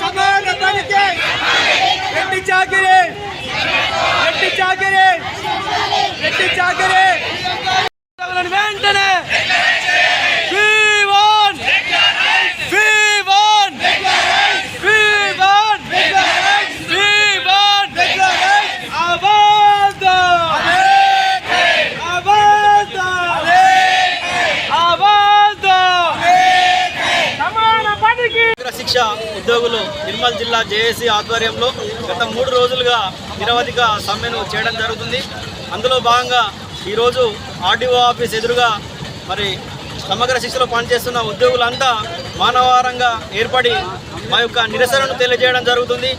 సమాన పనికి ఎట్టి చాకిరి ఎట్టి చాకిరి ఎట్టి చాకిరి దీక్ష ఉద్యోగులు నిర్మల్ జిల్లా జేఏసీ ఆధ్వర్యంలో గత మూడు రోజులుగా నిరవధిక సమ్మెను చేయడం జరుగుతుంది. అందులో భాగంగా ఈరోజు ఆర్డీఓ ఆఫీస్ ఎదురుగా మరి సమగ్ర శిక్షలో పనిచేస్తున్న ఉద్యోగులంతా మానవారంగా ఏర్పడి మా యొక్క నిరసనను తెలియజేయడం జరుగుతుంది.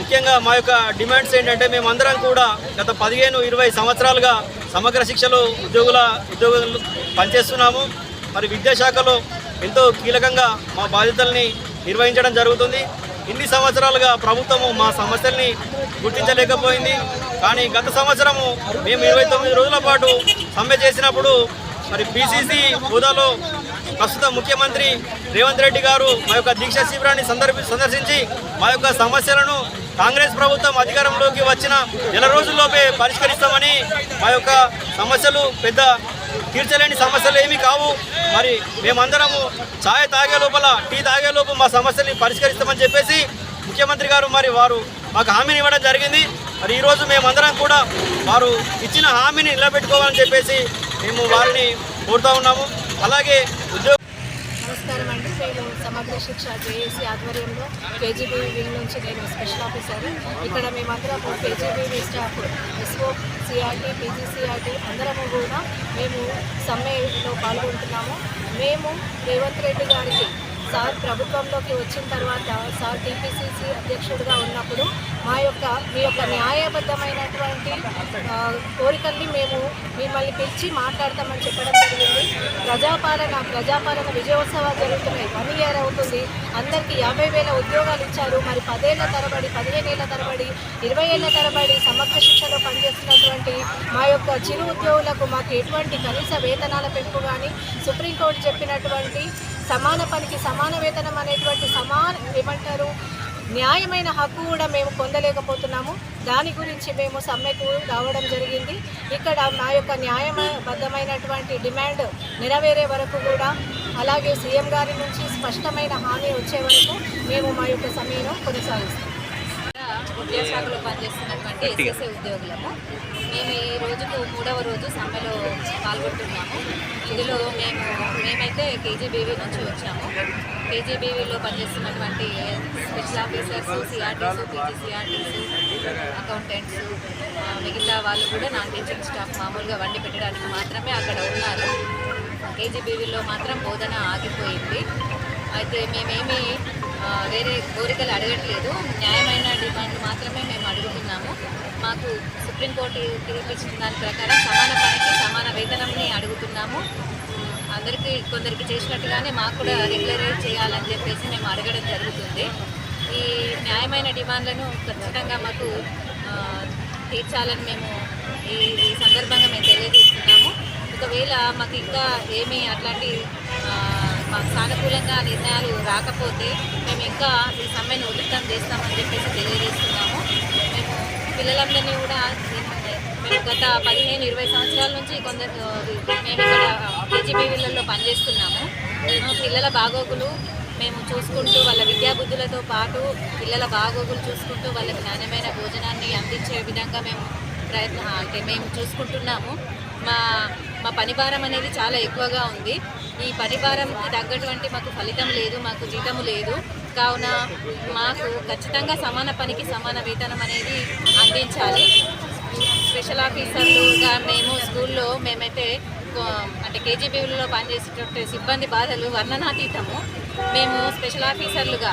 ముఖ్యంగా మా యొక్క డిమాండ్స్ ఏంటంటే మేమందరం కూడా గత పదిహేను ఇరవై సంవత్సరాలుగా సమగ్ర శిక్షలో ఉద్యోగుల ఉద్యోగులు పనిచేస్తున్నాము. మరి విద్యాశాఖలో ఎంతో కీలకంగా మా బాధ్యతల్ని నిర్వహించడం జరుగుతుంది. ఇన్ని సంవత్సరాలుగా ప్రభుత్వము మా సమస్యల్ని గుర్తించలేకపోయింది. కానీ గత సంవత్సరము మేము ఇరవై తొమ్మిది రోజుల పాటు సమ్మె చేసినప్పుడు మరి పిసిసి హోదాలో ప్రస్తుత ముఖ్యమంత్రి రేవంత్ రెడ్డి గారు మా యొక్క దీక్ష శిబిరాన్ని సందర్భి సందర్శించి మా యొక్క సమస్యలను కాంగ్రెస్ ప్రభుత్వం అధికారంలోకి వచ్చిన నెల రోజుల్లోపే పరిష్కరిస్తామని మా యొక్క సమస్యలు పెద్ద తీర్చలేని సమస్యలు ఏమీ కావు. మరి మేమందరము ఛాయ్ తాగే లోపల టీ తాగే లోపు మా సమస్యల్ని పరిష్కరిస్తామని చెప్పేసి ముఖ్యమంత్రి గారు మరి వారు మాకు హామీని ఇవ్వడం జరిగింది. మరి ఈరోజు మేమందరం కూడా వారు ఇచ్చిన హామీని నిలబెట్టుకోవాలని చెప్పేసి మేము వారిని కోరుతా ఉన్నాము. అలాగే ఉద్యోగ నమస్కారం అండి సమగ్ర శిక్ష జేఏసీ ఆధ్వర్యంలో కేజీబీవీ వింగ్ నుంచి నేను స్పెషల్ ఆఫీసర్. ఇక్కడ మేమందరం KGB staff SO CRT PGCRT అందరము కూడా మేము సమ్మెలో పాల్గొంటున్నాము. మేము రేవంత్ రెడ్డి గారికి సార్ ప్రభుత్వంలోకి వచ్చిన తర్వాత సార్ టీపీసీసీ అధ్యక్షుడిగా ఉన్నప్పుడు మా యొక్క మీ యొక్క న్యాయబద్ధమైనటువంటి కోరికల్ని మేము మిమ్మల్ని పిలిచి మాట్లాడతామని చెప్పడం జరిగింది. ప్రజాపాలన ప్రజాపాలన విజయోత్సవాలు జరుగుతున్నాయి. వన్ ఇయర్ అవుతుంది. అందరికీ యాభై వేల ఉద్యోగాలు ఇచ్చారు. మరి పదేళ్ళ తరబడి పదిహేను ఏళ్ళ తరబడి ఇరవై ఏళ్ళ తరబడి సమగ్ర శిక్షలో పనిచేస్తున్నటువంటి మా యొక్క చిరు ఉద్యోగులకు మాకు ఎటువంటి కనీస వేతనాల పెంపు కానీ సుప్రీంకోర్టు చెప్పినటువంటి సమాన పనికి సమాన వేతనం అనేటువంటి సమాన ఏమంటారు? న్యాయమైన హక్కు కూడా మేము పొందలేకపోతున్నాము. దాని గురించి మేము సమ్మెకు రావడం జరిగింది. ఇక్కడ మా యొక్క న్యాయబద్ధమైనటువంటి డిమాండ్ నెరవేరే వరకు కూడా అలాగే సీఎం గారి నుంచి స్పష్టమైన హామీ వచ్చే వరకు మేము మా యొక్క సమ్మెను కొనసాగిస్తాం. విద్యాశాఖలో పనిచేస్తున్నటువంటి ఎస్ఎస్ఏ ఉద్యోగులము మేము ఈ రోజుకు మూడవ రోజు సమ్మెలో పాల్గొంటున్నాము. ఇందులో మేము మేమైతే కేజీబీవీ నుంచి వచ్చాము. కేజీబీవీలో పనిచేస్తున్నటువంటి special officers CRTs PGCRTs accountants మిగతా వాళ్ళు కూడా నాన్ టీచింగ్ స్టాఫ్ మామూలుగా వండి పెట్టడానికి మాత్రమే అక్కడ ఉన్నారు. కేజీబీవీలో మాత్రం బోధన ఆగిపోయింది. అయితే మేమేమి వేరే కోరికలు అడగట్లేదు. న్యాయమైన డిమాండ్లు మాత్రమే మేము అడుగుతున్నాము. మాకు సుప్రీంకోర్టు తీర్పు ఇచ్చిన దాని ప్రకారం సమాన పనికి సమాన వేతనంని అడుగుతున్నాము. అందరికీ కొందరికి చేసినట్టుగానే మాకు కూడా రెగ్యులరైజ్ చేయాలని చెప్పేసి మేము అడగడం జరుగుతుంది. ఈ న్యాయమైన డిమాండ్లను ఖచ్చితంగా మాకు తీర్చాలని మేము ఈ సందర్భంగా మేము తెలియజేస్తున్నాము. ఒకవేళ మాకు ఇంకా ఏమీ అట్లాంటి మాకు సానుకూలంగా నిర్ణయాలు రాకపోతే మేము ఇంకా ఈ సమ్మెను ఉధృతం చేస్తామని చెప్పేసి తెలియజేస్తున్నాము. మేము పిల్లలందరినీ కూడా మేము గత పదిహేను ఇరవై సంవత్సరాల నుంచి కొందరు మేము ఇక్కడ కేజీబీవీలలో పనిచేస్తున్నాము. పిల్లల బాగోగులు మేము చూసుకుంటూ వాళ్ళ విద్యాబుద్ధులతో పాటు పిల్లల బాగోగులు చూసుకుంటూ వాళ్ళకి నాణ్యమైన భోజనాన్ని అందించే విధంగా మేము ప్రయత్నం అంటే మేము చూసుకుంటున్నాము. మా మా పని భారం అనేది చాలా ఎక్కువగా ఉంది. ఈ పరివారంకి తగ్గటువంటి మాకు ఫలితం లేదు మాకు జీతము లేదు. కావున మాకు ఖచ్చితంగా సమాన పనికి సమాన వేతనం అనేది అందించాలి. స్పెషల్ ఆఫీసర్లుగా మేము స్కూల్లో మేమైతే అంటే కేజీబీలో పనిచేసేటటువంటి సిబ్బంది బాధలు వర్ణనాతీతము. మేము స్పెషల్ ఆఫీసర్లుగా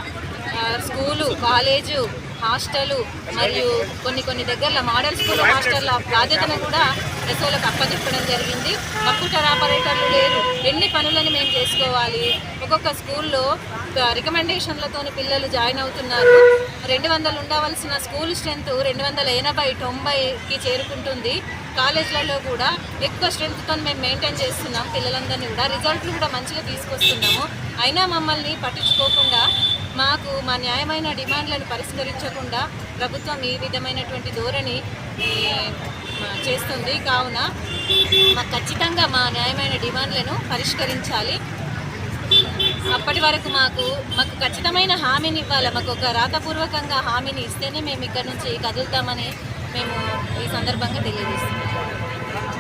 స్కూలు కాలేజు హాస్టల్ మరియు కొన్ని కొన్ని దగ్గరలో మోడల్ స్కూల్ హాస్టల్ బాధ్యతను కూడా ఎస్ఓలకు అప్పచెప్పడం జరిగింది. కంప్యూటర్ ఆపరేటర్లు లేరు. ఎన్ని పనులను మేము చేసుకోవాలి? ఒక్కొక్క స్కూల్లో రికమెండేషన్లతో పిల్లలు జాయిన్ అవుతున్నారు. రెండు వందలు ఉండవలసిన స్కూల్ స్ట్రెంత్ రెండు వందల ఎనభై తొంభైకి చేరుకుంటుంది. కాలేజ్లలో కూడా ఎక్కువ స్ట్రెంత్తో మేము మెయింటైన్ చేస్తున్నాం. పిల్లలందరినీ కూడా. రిజల్ట్లు కూడా మంచిగా తీసుకొస్తున్నాము. అయినా మమ్మల్ని పట్టించుకోకుండా మాకు మా న్యాయమైన డిమాండ్లను పరిష్కరించకుండా ప్రభుత్వం ఈ విధమైనటువంటి ధోరణి చేస్తుంది. కావున మాకు ఖచ్చితంగా మా న్యాయమైన డిమాండ్లను పరిష్కరించాలి. అప్పటి వరకు మాకు మాకు ఖచ్చితమైన హామీని ఇవ్వాలి? మాకు ఒక రాతపూర్వకంగా హామీని ఇస్తేనే మేము ఇక్కడ నుంచి కదులుతామని మేము ఈ సందర్భంగా తెలియజేస్తున్నాం.